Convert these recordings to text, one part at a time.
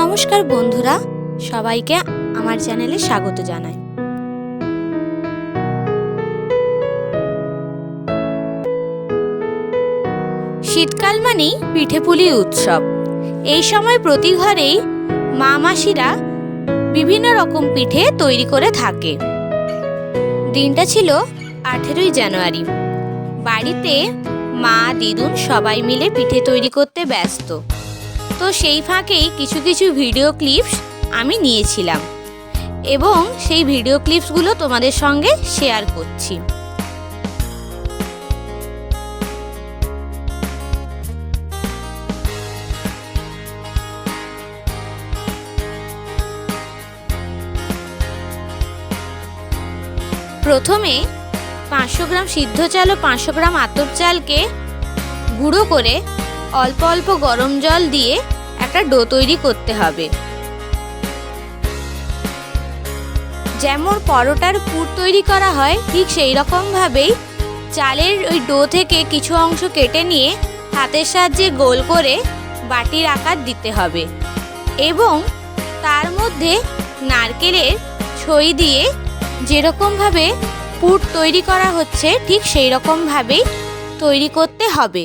নমস্কার বন্ধুরা, সবাইকে আমার চ্যানেলে স্বাগত জানাই। শীতকাল মানেই পিঠেপুলি উৎসব। এই সময় প্রতি ঘরেই মা মাসিরা বিভিন্ন রকম পিঠে তৈরি করে থাকে। দিনটা ছিল আঠেরোই জানুয়ারি। বাড়িতে মা, দিদুন সবাই মিলে পিঠে তৈরি করতে ব্যস্ত। তো সেই ফাঁকেই কিছু কিছু ভিডিও ক্লিপস আমি নিয়েছিলাম। এবং সেই ভিডিও ক্লিপসগুলো তোমাদের সঙ্গে শেয়ার করছি। প্রথমে পাঁচশো গ্রাম সিদ্ধ চাল ও পাঁচশো গ্রাম আতপ চালকে গুঁড়ো করে অল্প অল্প গরম জল দিয়ে একটা ডো তৈরি করতে হবে। যেমন পরোটার পুর তৈরি করা হয়, ঠিক সেই রকমভাবেই চালের ওই ডো থেকে কিছু অংশ কেটে নিয়ে হাতের সাহায্যে গোল করে বাটির আকার দিতে হবে এবং তার মধ্যে নারকেলের ছই দিয়ে যেরকমভাবে পুর তৈরি করা হচ্ছে, ঠিক সেই রকমভাবেই তৈরি করতে হবে।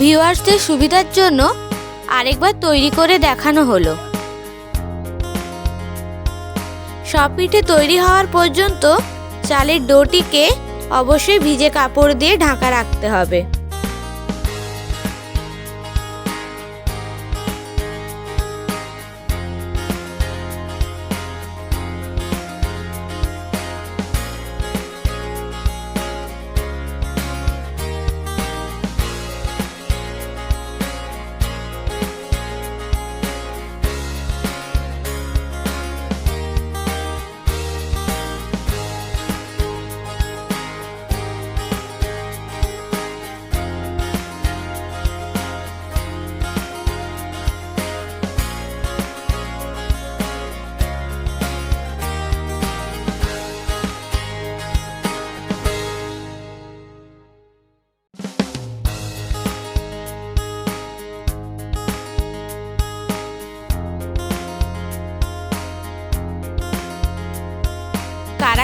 ভিউয়ার্সদের সুবিধার জন্য আরেকবার তৈরি করে দেখানো হলো। সব পিঠে তৈরি হওয়ার পর্যন্ত চালের ডোটিকে অবশ্যই ভিজে কাপড় দিয়ে ঢাকা রাখতে হবে।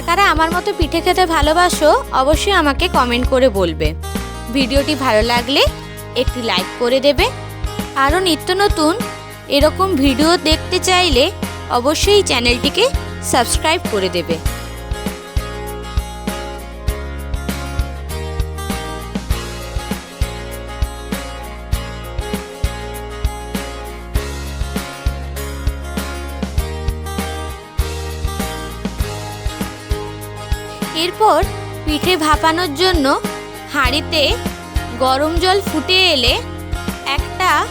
কারা আমার মতো পিঠে খেতে ভালোবাসো, অবশ্যই আমাকে কমেন্ট করে বলবে। ভিডিওটি ভালো লাগলে একটি লাইক করে দেবে। আরও নিত্য নতুন এরকম ভিডিও দেখতে চাইলে অবশ্যই চ্যানেলটিকে সাবস্ক্রাইব করে দেবে। এরপর পিঠে ভাপানোর জন্য হাঁড়িতে গরম জল ফুটে এলে একটা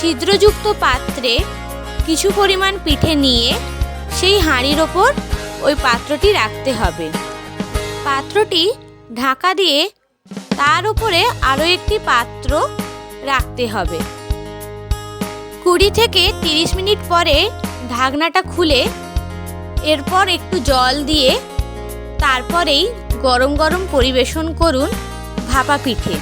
ছিদ্রযুক্ত পাত্রে কিছু পরিমাণ পিঠে নিয়ে সেই হাঁড়ির ওপর ওই পাত্রটি রাখতে হবে। পাত্রটি ঢাকা দিয়ে তার উপরে আরও একটি পাত্র রাখতে হবে। কুড়ি থেকে তিরিশ মিনিট পরে ঢাকনাটা খুলে এরপর একটু জল দিয়ে তারপরেই গরম গরম পরিবেশন করুন ভাপা পিঠে।